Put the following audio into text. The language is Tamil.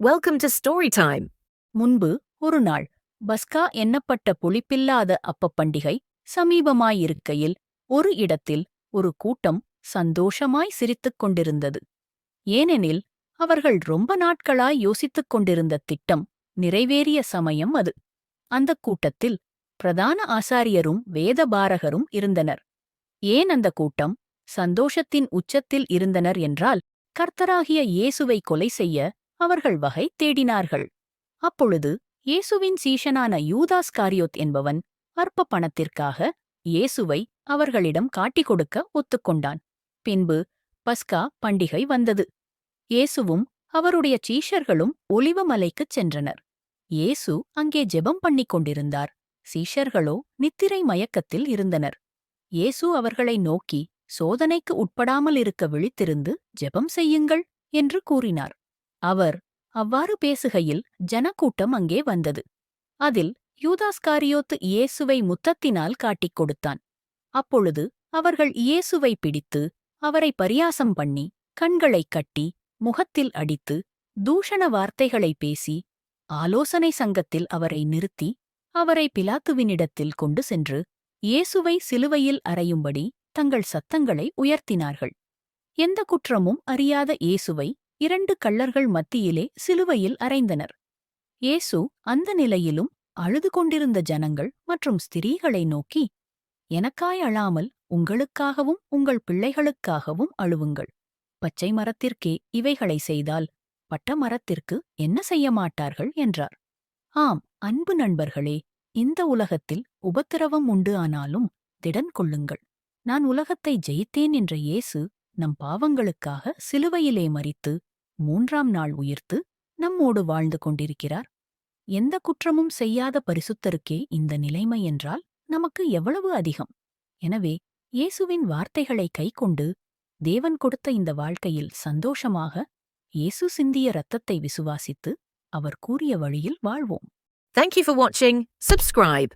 வெல்கம் டு ஸ்டோரி டைம் முன்பு ஒரு நாள் பஸ்கா எண்ணப்பட்ட புளிப்பில்லாத அப்பப்பண்டிகை சமீபமாயிருக்கையில் ஒரு இடத்தில் ஒரு கூட்டம் சந்தோஷமாய் சிரித்துக் கொண்டிருந்தது. ஏனெனில் அவர்கள் ரொம்ப நாட்களாய் யோசித்துக் கொண்டிருந்த திட்டம் நிறைவேறிய சமயம் அது. அந்தக் கூட்டத்தில் பிரதான ஆசாரியரும் வேதபாரகரும் இருந்தனர். ஏன் அந்த கூட்டம் சந்தோஷத்தின் உச்சத்தில் இருந்தனர் என்றால் கர்த்தராகிய இயேசுவை கொலை செய்ய அவர்கள் வகை தேடினார்கள். அப்பொழுது இயேசுவின் சீஷனான யூதாஸ் காரியோத் என்பவன் அற்ப பணத்திற்காக இயேசுவை அவர்களிடம் காட்டிக் கொடுக்க ஒத்துக்கொண்டான். பின்பு பஸ்கா பண்டிகை வந்தது. இயேசுவும் அவருடைய சீஷர்களும் ஒலிவமலைக்குச் சென்றனர். இயேசு அங்கே ஜெபம் பண்ணிக் கொண்டிருந்தார். சீஷர்களோ நித்திரை மயக்கத்தில் இருந்தனர். இயேசு அவர்களை நோக்கி சோதனைக்கு உட்படாமல் இருக்க விழித்திருந்து ஜெபம் செய்யுங்கள் என்று கூறினார். அவர் அவ்வாறு பேசுகையில் ஜனக்கூட்டம் அங்கே வந்தது. அதில் யூதாஸ்காரியோத்து இயேசுவை முத்தத்தினால் காட்டிக் கொடுத்தான். அப்பொழுது அவர்கள் இயேசுவை பிடித்து அவரை பரியாசம் பண்ணி கண்களைக் கட்டி முகத்தில் அடித்து தூஷண வார்த்தைகளை பேசி ஆலோசனை சங்கத்தில் அவரை நிறுத்தி அவரை பிலாத்துவினிடத்தில் கொண்டு சென்று இயேசுவை சிலுவையில் அறையும்படி தங்கள் சத்தங்களை உயர்த்தினார்கள். எந்த குற்றமும் அறியாத இயேசுவை இரண்டு கள்ளர்கள் மத்தியிலே சிலுவையில் அறைந்தனர் இயேசு அந்த நிலையிலும் அழுது கொண்டிருந்த ஜனங்கள் மற்றும் ஸ்திரீகளை நோக்கி எனக்காய் அழாமல் உங்களுக்காகவும் உங்கள் பிள்ளைகளுக்காகவும் அழுவுங்கள். பச்சை மரத்திற்கே இவைகளை செய்தால் பட்ட மரத்திற்கு என்ன செய்ய மாட்டார்கள்? என்றார். ஆம் அன்பு நண்பர்களே இந்த உலகத்தில் உபத்திரவம் உண்டு ஆனாலும் திடன் கொள்ளுங்கள். நான் உலகத்தை ஜெயித்தேன் என்ற இயேசு நம் பாவங்களுக்காக சிலுவையிலே மரித்து மூன்றாம் நாள் உயிர்த்து நம்மோடு வாழ்ந்து கொண்டிருக்கிறார் எந்த குற்றமும் செய்யாத பரிசுத்தருக்கே இந்த நிலைமை என்றால் நமக்கு எவ்வளவு அதிகம் எனவே இயேசுவின் வார்த்தைகளை கைக்கொண்டு தேவன் கொடுத்த இந்த வாழ்க்கையில் சந்தோஷமாக இயேசு சிந்திய இரத்தத்தை விசுவாசித்து அவர் கூறிய வழியில் வாழ்வோம் Thank you for watching. Subscribe.